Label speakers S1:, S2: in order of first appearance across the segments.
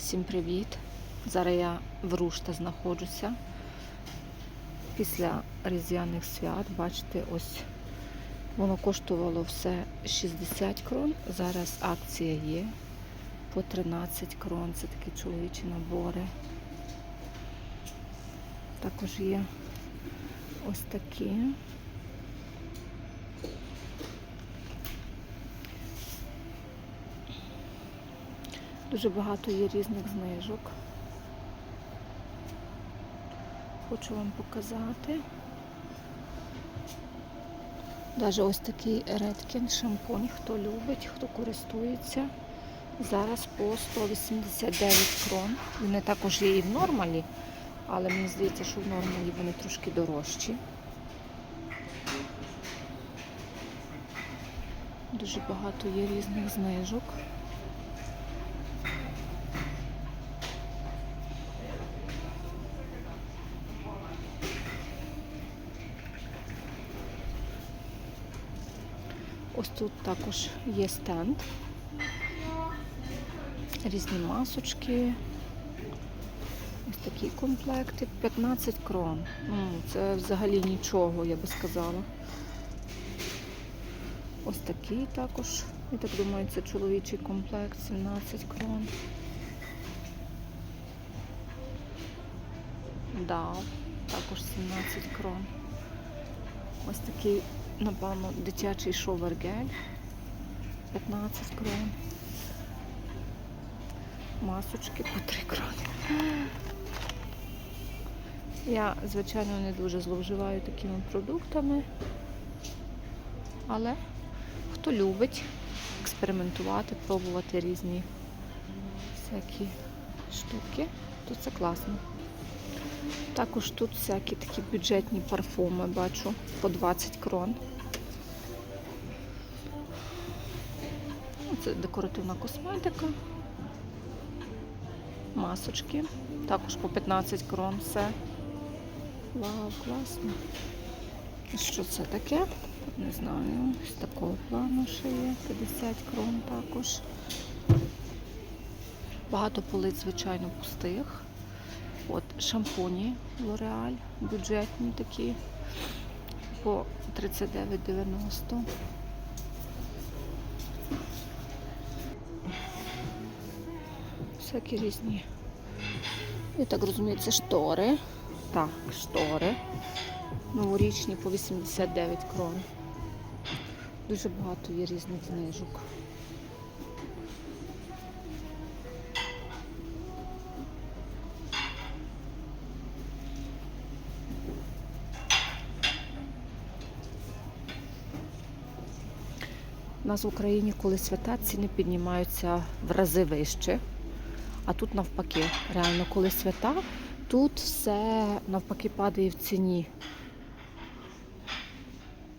S1: Всім привіт! Зараз я в Рушта знаходжуся. Після різдвяних свят, бачите, ось воно коштувало все 60 крон. Зараз акція є по 13 крон. Це такі чоловічі набори. Також є ось такі. Дуже багато є різних знижок. Хочу вам показати. Навіть ось такий Redken шампунь, хто любить, хто користується. Зараз по 189 крон. Вони також є і в нормалі, але мені здається, що в нормалі вони трошки дорожчі. Дуже багато є різних знижок. Ось тут також є стенд. Різні масочки. Ось такі комплекти. 15 крон. Ну, це взагалі нічого, я би сказала. Ось такий також. Я так думаю, це чоловічий комплект, 17 крон. Да, також 17 крон. Ось такий, напевно, дитячий шовер-гель. 15 крон. Масочки по 3 крони. Я, звичайно, не дуже зловживаю такими продуктами, але хто любить експериментувати, пробувати різні всякі штуки, то це класно. Також тут всякі такі бюджетні парфуми бачу по 20 крон. Це декоративна косметика. Масочки. Також по 15 крон все. Вау, класно. Що це таке? Не знаю. З такого плану ще є. 50 крон також. Багато полиць, звичайно, пустих. От шампуні L'Oreal, бюджетні такі по 39,90. Всякі різні. Я так розумію, це штори. Так, штори. Новорічні по 89 крон. Дуже багато є різних знижок. У нас в Україні, коли свята, ціни піднімаються в рази вище. А тут навпаки, реально, коли свята, тут все навпаки падає в ціні.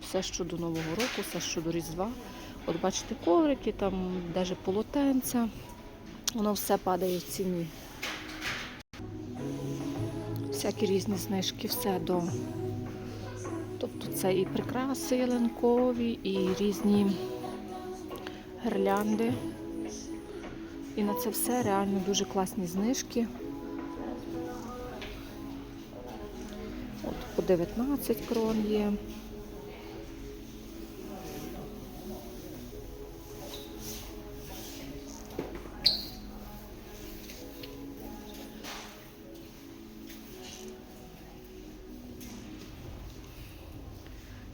S1: Все щодо Нового року, все щодо Різдва. От бачите, коврики, там навіть полотенця, воно все падає в ціні. Всякі різні знижки, все до. Тобто це і прикраси ялинкові, і різні гірлянди. І на це все реально дуже класні знижки. От по 19 крон є.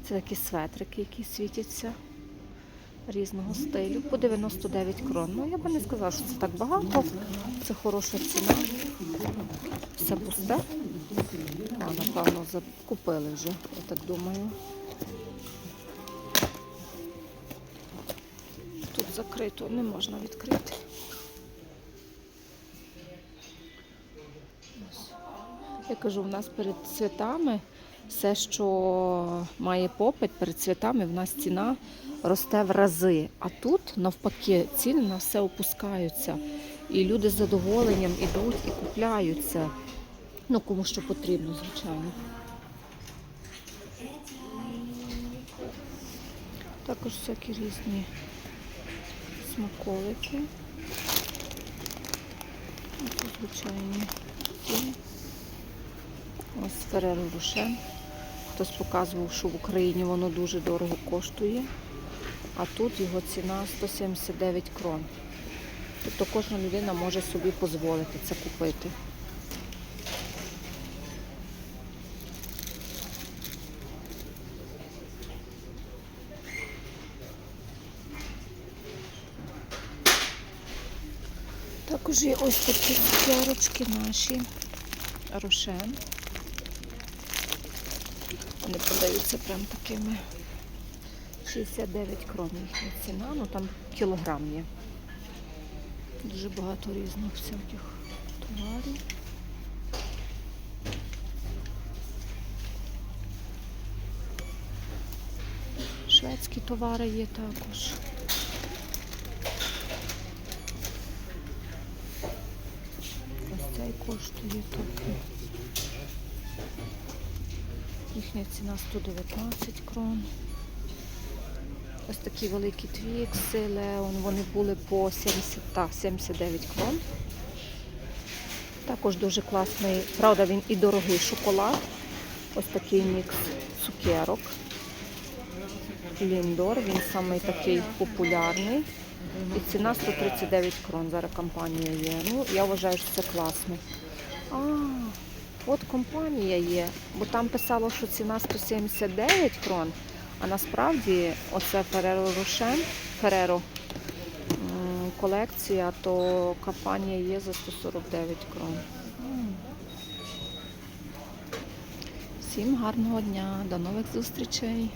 S1: Це такі светрики, які світяться різного стилю. По 99 крон. Ну, я би не сказала, що це так багато. Це хороша ціна. Все пусте. А, напевно, закупили вже, я так думаю. Тут закрито, не можна відкрити. Я кажу, в нас перед святами все, що має попит перед святами, в нас ціна росте в рази. А тут, навпаки, ціни на все опускаються. І люди з задоволенням ідуть і купляються. Ну, кому що потрібно, звичайно. Також всякі різні смаколики. звичайні. Ось Фереро Рошен. Хтось показував, що в Україні воно дуже дорого коштує, а тут його ціна 179 крон. Тобто кожна людина може собі дозволити це купити. Також є ось такі цукерочки наші. Рошен. Вони продаються прям такими 69 крон їхня ціна, ну там кілограм є. Дуже багато різних всяких товарів. Шведські товари є також. Ось цей коштує трохи. Їхня ціна 119 крон. Ось такі великі твікси, Леон, вони були по 70, так, 79 крон. Також дуже класний, правда, він і дорогий шоколад. Ось такий мікс цукерок. Ліндор, він самий такий популярний. І ціна 139 крон. Зараз компанія є. Ну, я вважаю, що це класно. А, от компанія є, бо там писало, що ціна 179 крон, а насправді оце Ferrero Rocher, Ferrero колекція, то капанія є за 149 крон. Всім гарного дня, до нових зустрічей.